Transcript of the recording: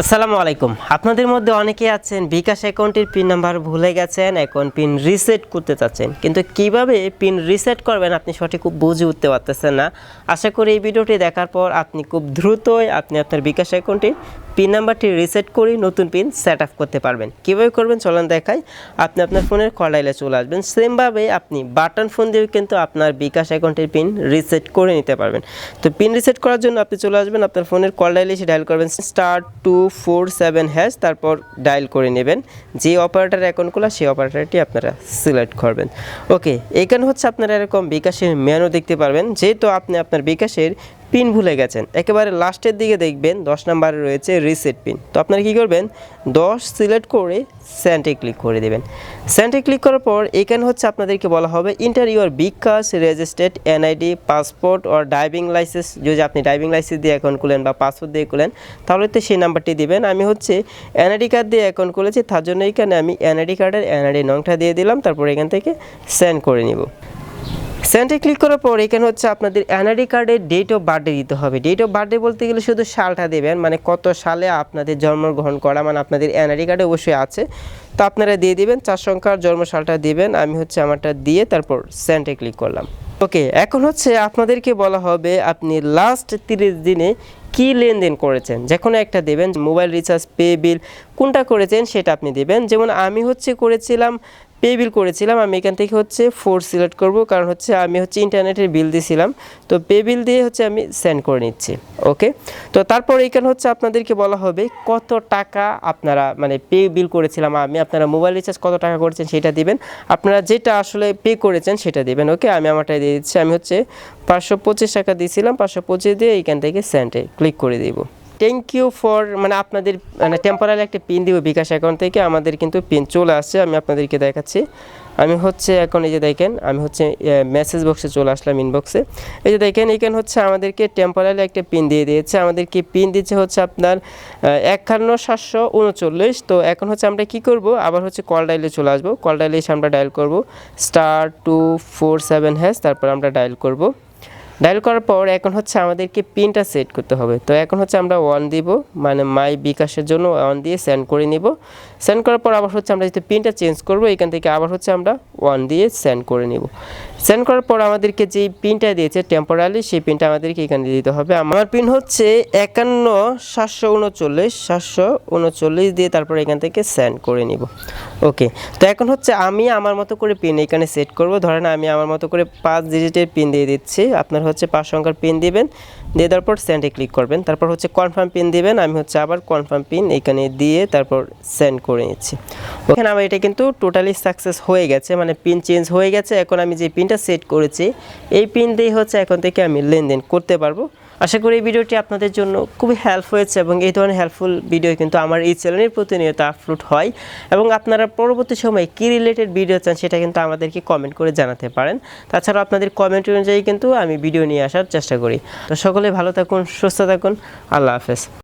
আসসালামু আলাইকুম। আপনাদের মধ্যে অনেকে আছেন, বিকাশ অ্যাকাউন্টের পিন নাম্বার ভুলে গেছেন এখন পিন রিসেট করতে চাচ্ছেন। কিন্তু কীভাবে পিন রিসেট করবেন আপনি সঠিক খুব বুঝে উঠতে পারতেছেন না। আশা করি এই ভিডিওটি দেখার পর আপনি খুব দ্রুতই আপনি আপনার বিকাশ অ্যাকাউন্টে পিন নাম্বারটি রিসেট করে নতুন পিন সেট আপ করতে পারবেন। কীভাবে করবেন চলুন দেখাই। আপনি আপনার ফোনের কলাইলে চলে আসবেন। সেমভাবে আপনি বাটন ফোন দিয়েও কিন্তু আপনার বিকাশ অ্যাকাউন্টের পিন রিসেট করে নিতে পারবেন। তো পিন রিসেট করার জন্য আপনি চলে আসবেন, আপনার ফোনের কল ডাইলে এসে ডায়াল করবেন। Star two four seven hash তারপর ডায়াল করে নেবেন। যে অপারেটার অ্যাকাউন্ট খোলা সেই অপারেটারটি আপনারা সিলেক্ট করবেন। ওকে এইখানে হচ্ছে আপনারা এরকম বিকাশের মেনু দেখতে পারবেন। যেহেতু আপনি আপনার বিকাশের পিন ভুলে গেছেন। একেবারে লাস্টের দিকে দেখবেন দশ নম্বরে রয়েছে রিসেট পিন তো আপনারা কী করবেন? দশ সিলেক্ট করে স্যান্টে ক্লিক করে দেবেন। স্যান্টে ক্লিক করার পর এখানে হচ্ছে আপনাদেরকে বলা হবে enter your bKash registered NID passport or driving licence যদি আপনি ড্রাইভিং লাইসেন্স দিয়ে অ্যাকাউন্ট খুলেন বা পাসপোর্ট দিয়ে খুলেন, তাহলে তো সেই নাম্বারটি দিবেন। আমি হচ্ছে এনআইডি কার্ড দিয়ে অ্যাকাউন্ট খুলেছি, তার জন্য এখানে আমি এনআইডি কার্ডের এনআইডি নংটা দিয়ে দিলাম, তারপর এখান থেকে সেন্ড করে নিব। সেন্টে ক্লিক করার পর এখানে হচ্ছে আপনাদের এনআইডি কার্ডের ডেট অফ বার্থডে দিতে হবে। ডেট অফ বার্থডে বলতে গেলে শুধু সালটা দেবেন মানে কত সালে আপনাদের জন্মগ্রহণ করা মানে আপনাদের এনআইডি কার্ডে অবশ্যই আছে। তো আপনারা দিয়ে দিবেন, চার সংখ্যার জন্ম সালটা দিবেন, আমি হচ্ছে আমারটা দিয়ে তারপর সেন্টে ক্লিক করলাম। ওকে, এখন হচ্ছে আপনাদেরকে বলা হবে, আপনি লাস্ট তিরিশ দিনে কি লেনদেন করেছেন? যে কোনো একটা দেবেন, মোবাইল রিচার্জ পে বিল কোনটা করেছেন সেটা আপনি দেবেন। যেমন আমি হচ্ছে করেছিলাম পে বিল করেছিলাম, আমি এখান থেকে হচ্ছে ফোর সিলেক্ট করব, কারণ হচ্ছে আমি হচ্ছে ইন্টারনেটের বিল দিয়েছিলাম তো পে বিল দিয়ে হচ্ছে আমি সেন্ড করে নিচ্ছি ওকে তো তারপর এখানে হচ্ছে আপনাদেরকে বলা হবে কত টাকা আপনারা মানে পে বিল করেছিলাম আমি, আপনারা মোবাইল রিচার্জ কত টাকা করেছেন সেটা দিবেন। আপনারা যেটা আসলে পে করেছেন সেটা দিবেন ওকে আমি আমারটা দিয়ে দিচ্ছি, আমি হচ্ছে পাঁচশো পঁচিশ টাকা দিয়েছিলাম পাঁচশো পঁচিশ দিয়ে এইখান থেকে সেন্টে ক্লিক করে দিব। থ্যাংক ইউ ফর মানে আপনাদের মানে টেম্পোরারি একটা পিন দিব বিকাশ অ্যাকাউন্ট থেকে। আমাদের কিন্তু পিন চলে আসছে, আমি আপনাদেরকে দেখাচ্ছি। আমি হচ্ছে এখন এই যে দেখেন, আমি হচ্ছে মেসেজ বক্সে চলে আসলাম ইনবক্সে এই যে দেখেন, এখানে হচ্ছে আমাদেরকে টেম্পোরারি একটা পিন দিয়ে দিয়েছে। আমাদেরকে পিন দিচ্ছে হচ্ছে আপনার একান্ন সাতশো উনচল্লিশ। তো এখন হচ্ছে আমরা কি করব? আবার হচ্ছে কল ডাইলে চলে আসব। কল ডাইলে এসে আমরা ডায়াল করব। Star two four seven hash তারপর আমরা ডায়াল করব। ডায়াল করার পর এখন হচ্ছে আমাদেরকে পিনটা সেট করতে হবে। তো এখন হচ্ছে আমরা ওয়ান দিব মানে মাই বিকাশের জন্য ওয়ান দিয়ে সেন্ড করে নিব। সেন্ড করার পর আবার হচ্ছে আমরা যেহেতু পিনটা চেঞ্জ করব, এখান থেকে আবার হচ্ছে আমরা ওয়ান দিয়ে সেন্ড করে নিব। সেন্ড করার পর আমাদেরকে যে পিনটা দিয়েছে টেম্পোরারি সেই পিনটা আমাদেরকে এখানে দিতে হবে। আমার পিন হচ্ছে একান্ন, সাতশো উনচল্লিশ সাতশো উনচল্লিশ দিয়ে তারপর এখান থেকে সেন্ড করে নিব। ওকে, তো এখন হচ্ছে আমি আমার মতো করে পিন এখানে সেট করব। ধরেন আমি আমার মতো করে পাঁচ ডিজিটের পিন দিয়ে দিচ্ছি। আপনার হচ্ছে পাঁচ সংখ্যার পিন দিবেন। দিয়ে তারপর সেন্ডে ক্লিক করবেন। তারপর হচ্ছে কনফার্ম পিন দিবেন। আমি হচ্ছে আবার কনফার্ম পিন এখানে দিয়ে তারপর সেন্ড করে নিচ্ছি। ওখানে আমার এটা কিন্তু টোটালি সাকসেস হয়ে গেছে মানে পিন চেঞ্জ হয়ে গেছে। এখন আমি যে পিনটা সেট করেছি, এই পিন দিয়ে হচ্ছে এখন থেকে আমি লেনদেন করতে পারব। আশা করি এই ভিডিওটি আপনাদের জন্য খুবই হেল্প হয়েছে এবং এই ধরনের হেল্পফুল ভিডিও কিন্তু আমার এই চ্যানেলের প্রতিনিয়ত আপলোড হয়। এবং আপনারা পরবর্তী সময়ে কী রিলেটেড ভিডিও চান সেটা কিন্তু আমাদেরকে কমেন্ট করে জানাতে পারেন। তাছাড়া আপনাদের কমেন্ট অনুযায়ী কিন্তু আমি ভিডিও নিয়ে আসার চেষ্টা করি। তো সকলে ভালো থাকুন, সুস্থ থাকুন। আল্লাহ হাফেজ।